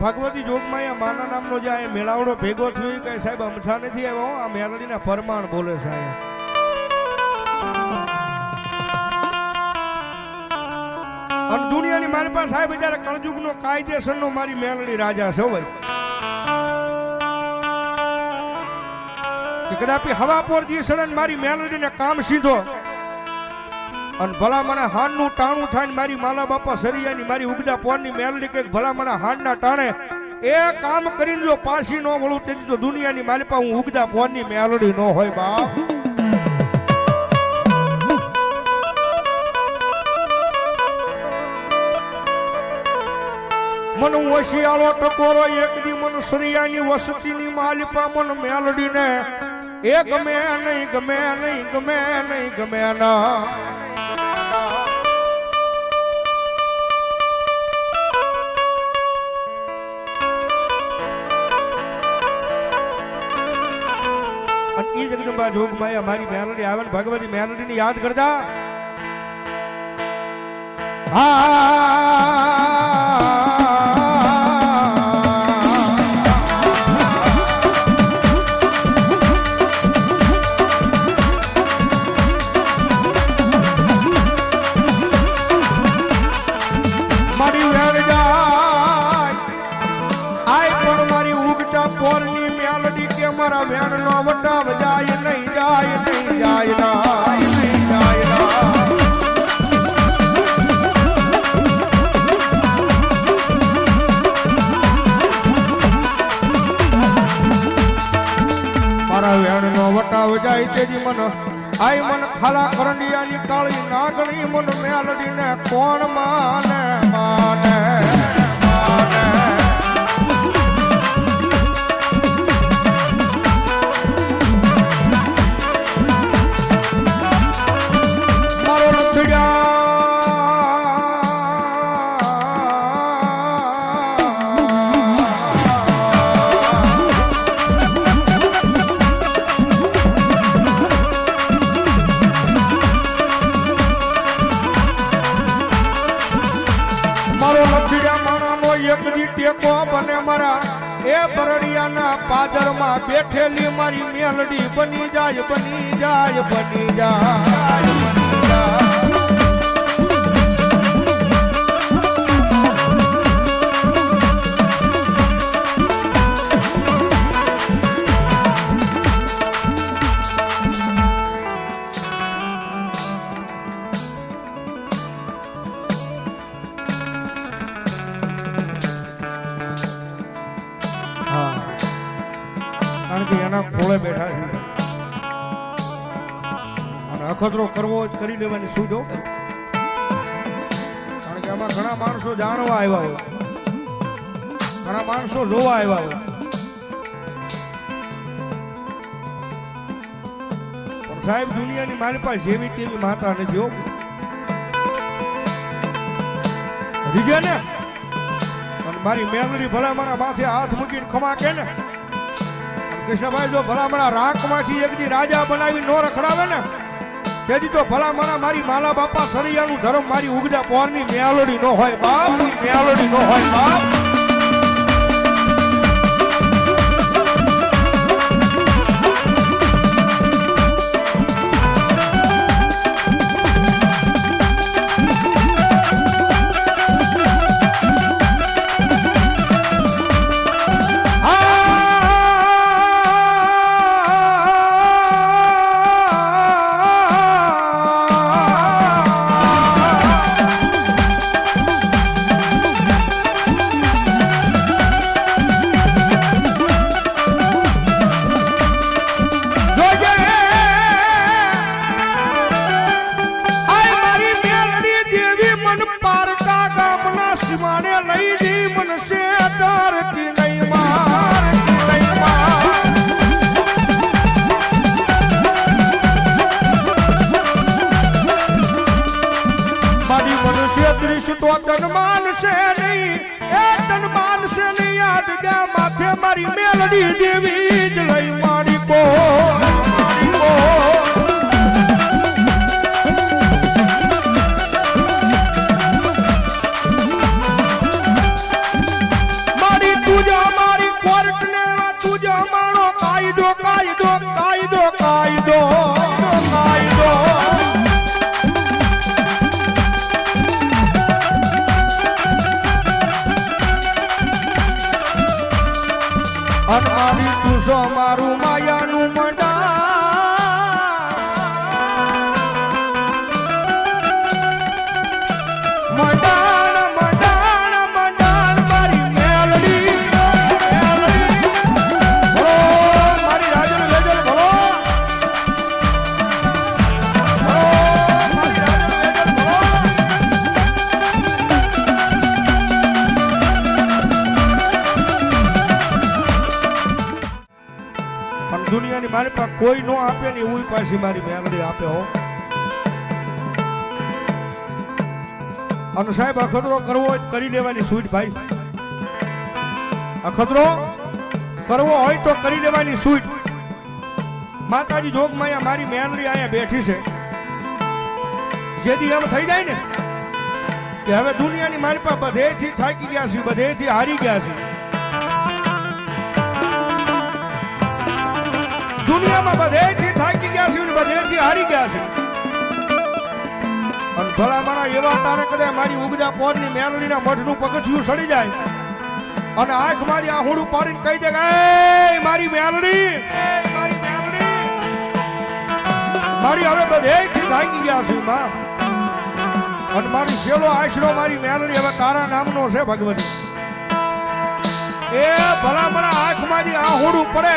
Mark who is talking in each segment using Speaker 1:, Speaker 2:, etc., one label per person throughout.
Speaker 1: ભગવતી જોગમાં અહીંયા માના નામનો જે આ મેળાવડો ભેગો થયો કે સાહેબ અમથા નથી આવ્યો. આ મેલડીના પરમાણ બોલે સાહેબ અને દુનિયાની મારી પાસે સાહેબ જયારે કળજુગનો કાયદેસરનો મારી મેલડી રાજા છે ભાઈ કદાપી હવા પર જી મારી મારી મેલડીને કામ સીધો અને ભલા મને હાનનું ટાણું થાય ને મારી માલા બાપા સરિયાની, મારી ઉગદા પોરની મેલડી કે ભલા મને હાનના ટાણે એ કામ કરીને જો પાછી ન વળું, તેથી તો દુનિયાની માલિપા હું ઉગદા પોરની મેલડી ન હોય બા મન વશિયાળો ટકોરો એક દી મન સરિયાની વસતીની માલિપા મન મેલડીને, એ ગમે નહીં ગમે નહીં ગમે નહીં, ગમે ના. ઈ જગદંબા જોગમાયા મારી મેલડી આવે ભગવતી મેલડીને યાદ કરતા. આ જાય તેજી મન. આઈ મન ખાલા કરંડિયાની કાળી નાગણી મન મેલડીને કોણ માને માને? પાદરમાં બેઠેલી મારી મેલડી બની જાય બની જાય બની જાય. કારણ ખોળે બેઠા છે. અને અખતરો કરવો જ કરી લેવાની સૂઝો કારણ કે આમાં ઘણા માણસો જાણવા આવ્યા હોય. ઘણા માણસો જોવા આવ્યા હોય. સાહેબ, દુનિયાની મારી પાસે જેવી તેવી માતા નથી હો. રીજે ને? અને મારી મેમરી ભલા મારા માથે હાથ મૂકીને ખમા કે ને? કૃષ્ણભાઈ, જો ભલામણા રાખમાંથી દી રાજા બનાવી નો રખડાવે ને, તેથી તો ભલામણા મારી માલા બાપા સરિયાનું ધર્મ મારી ઉગજા પોરની મેલડી નો હોય બાપ ઈ મેલડી નો હોય બાપ. દૃશ્ય તો તન માનશે નહીં. એ તન માનશે નહીં. યાદ ગયા માથે મારી મેલડી દેવી જ લઈ દુનિયાની કોઈ નો આપે ને એવું પાછી મારી મેલડી આપે હો. અને સાહેબ અખતરો કરવો હોય કરી લેવાની સુઈટ ભાઈ. અખતરો કરવો હોય તો કરી લેવાની સુઈટ માતાજી જોગમાયા મારી મેલડી અહીંયા બેઠી છે. જેથી એમ થઈ જાય ને, કે હવે દુનિયાની મારી પાસે બધેથી થાકી ગયા છે બધેથી હારી ગયા છે દુનિયામાં બધેથી થાકી ગયા છે બધેથી હારી ગયા છે. અને ભલા મારા એવા તારે કદાચ મારી ઉગજા પોરની મેલડીના મઠનું પગથિયું સડી જાય અને આંખ મારી આહુડું પાડીને કહી દે મારી મેલડી મારી હવે બધેથી થાકી ગયા છે, માં. અને મારી છેલ્લો આશરો મારી મેલડી હવે તારા નામનો છે, ભગવતી. એ ભલા મારા આંખ મારી આહુડું પડે.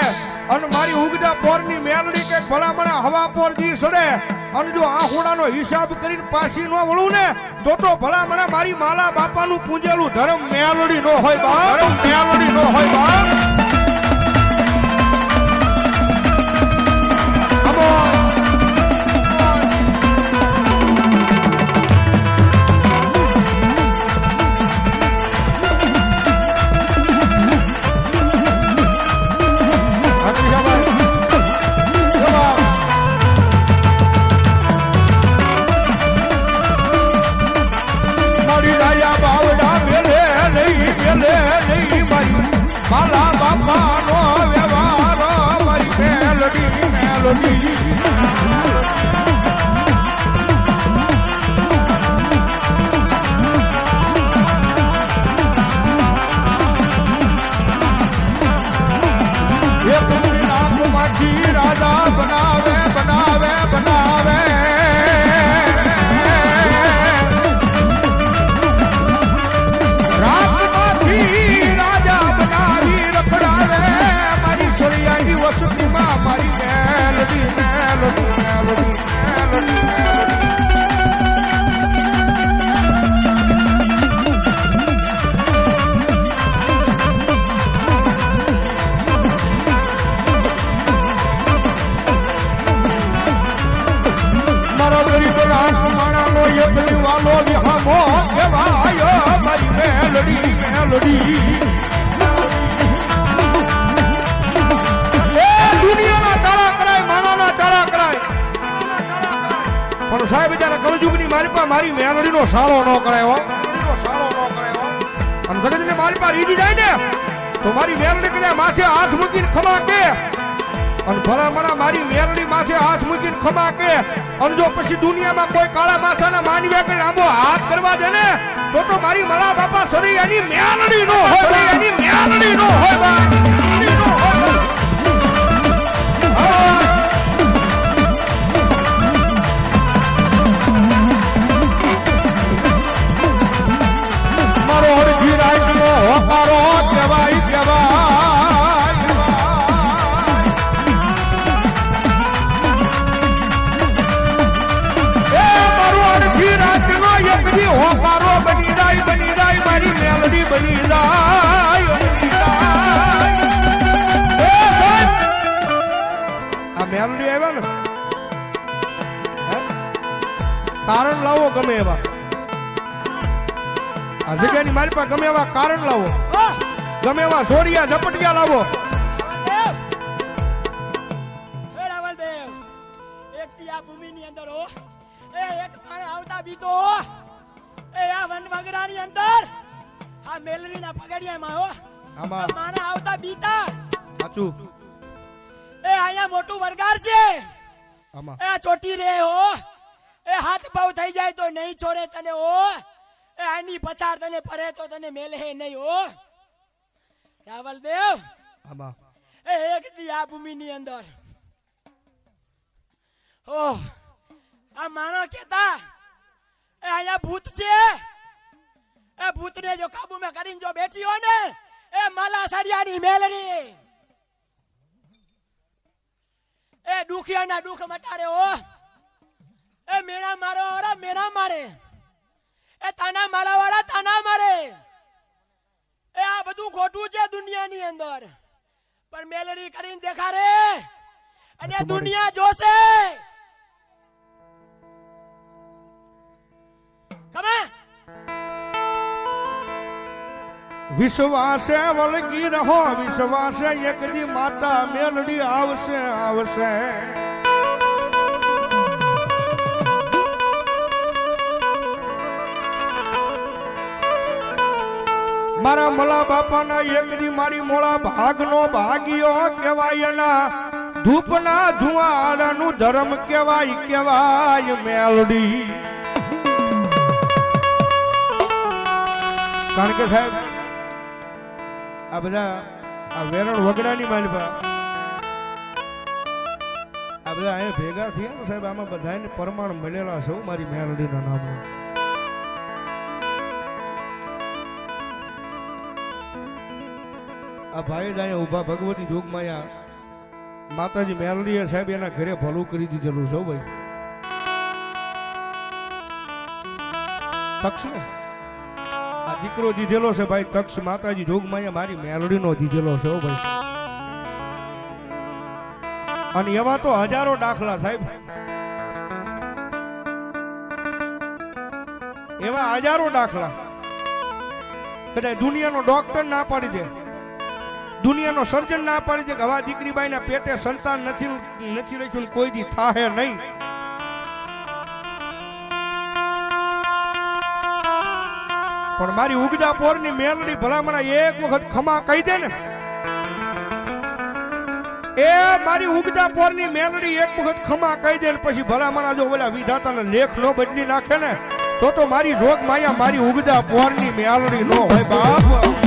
Speaker 1: અને મારી ઉગતા પોરની મેલડી કે ભલામણા હવા પોર જી સડે. અને જો આહુડાનો હિસાબ કરીને પાછી ન વળું ને, તો તો ભલામણા મારી માલા બાપાનું પૂંજેલું ધર્મ મેલડી નો હોય બા ધર્મ મેલડી નો હોય બા સાહેબ, જયારે કળજુગની મારી પાસે મારી મેલડીનો સાળો ન કરાયો કરાયો અને જગતને મારી પાસે રીજી જાય ને, તો મારી મેલડી કદાચ માથે હાથ મૂકીને ખમા કે. અને ભલામણા મારી મેરડી માથે હાથ મૂકીને ખમા કે. અને જો પછી દુનિયામાં કોઈ કાળા માથાના માનવ્યા કે લાંબો હાથ કરવા દે ને, તો તો મારી મલા બાપા સરી એની મેલડી નો હોય એની મેલડી નો હોય કારણ લાવો ગમે એવા. આ જગ્યાની મારી પાસે ગમે એવા કારણ લાવો. ગમે એવા જોડિયા ઝપટિયા લાવો.
Speaker 2: આ આવતા બીતો એ આ વનવગડાની અંદર આ મેલરીના પગડિયામાં હો.
Speaker 1: આમાં.
Speaker 2: માણે આવતા બીતા.
Speaker 1: સાચું.
Speaker 2: એ અહીંયા મોટું વરગાર છે. એ ચોટી રે હો. એ હાથ પાવ થઈ જાય તો નહીં છોડે તને ઓ એ આની પછાડ તને પડે તો તને મેલે નહીં ઓ રાવલદેવ.
Speaker 1: આમાં
Speaker 2: એ એક દી આ ભૂમિની અંદર. ઓહ આ માણસ કેતા. એ અહીંયા ભૂત છે. એ ભૂતને જો કાબુમાં કરીને જો બેઠી હોય ને એ માલા સરિયાની મેલણી એ દુખિયાના દુઃખ મટાડે હો. એ મેણા મારો વાળા મેણા મારે. એ તાના મારા વાળા તાના મારે. એ આ બધું ખોટું છે દુનિયાની અંદર. પણ મેલરી કરીને દેખાડે. અને દુનિયા જોશે. કમે
Speaker 1: વિશ્વાસે વળગી રહો વિશ્વાસે એક માતા મેલડી આવશે આવશે. મલા બાપાના એકરી મારી મોળા ભાગનો ભાગ્યો કહેવાય ના ધૂપના ધુઆડાનું ધર્મ કહેવાય કહેવાય મેલડી. કારણ કે સાહેબ, આ બધા, આ વેરણ વગડાની માલપા આ બધા અહીંયા ભેગા થયા ને સાહેબ, આમાં બધાને પરમાણ મળેલા છે મારી મેલડીના નામના આ ભાઈ જ અહીંયા ઊભા ભગવતી જોગમાયા માતાજી મેલડીએ સાહેબ એના ઘરે ભલું કરી દીધેલું છે ભાઈ. તક્ષ આ દીકરો દીધેલો છે ભાઈ તક્ષ, માતાજી જોગમાયા મારી મેલડીનો દીધેલો છે ભાઈ. અને એવા તો હજારો દાખલા સાહેબ. એવા હજારો દાખલા. કદાચ દુનિયાનો ડોક્ટર ના પાડી દે. દુનિયાનો સર્જન ના પાડી છે કે હવા દીકરીબાઈના પેટે સંતાન નથી નથી રાખ્યું ને કોઈ દી થાહે નહીં. પણ મારી ઉગદા પોરની મેલડી ભલામણા એક વખત ખમા કહી દે ને. એ મારી ઉગદા પોરની મેલડી એક વખત ખમા કહી દે ને પછી ભલામણા જો ઓલા વિધાતાને લેખ નો બદલી નાખે ને, તો તો મારી રોગ માયા મારી ઉગદા પોરની મેલડી નો હોય બાપ.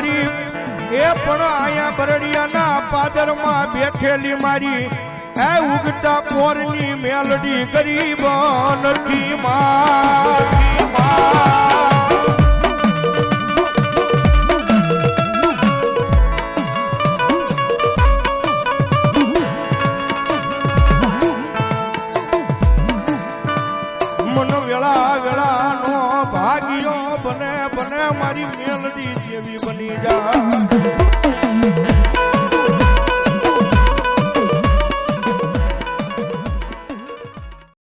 Speaker 1: ગરીબ એ પણ આયા બરડિયાના પાદરમાં બેઠેલી મારી એ ઉગતા પોરની મેલડી ગરીબ નથી માં.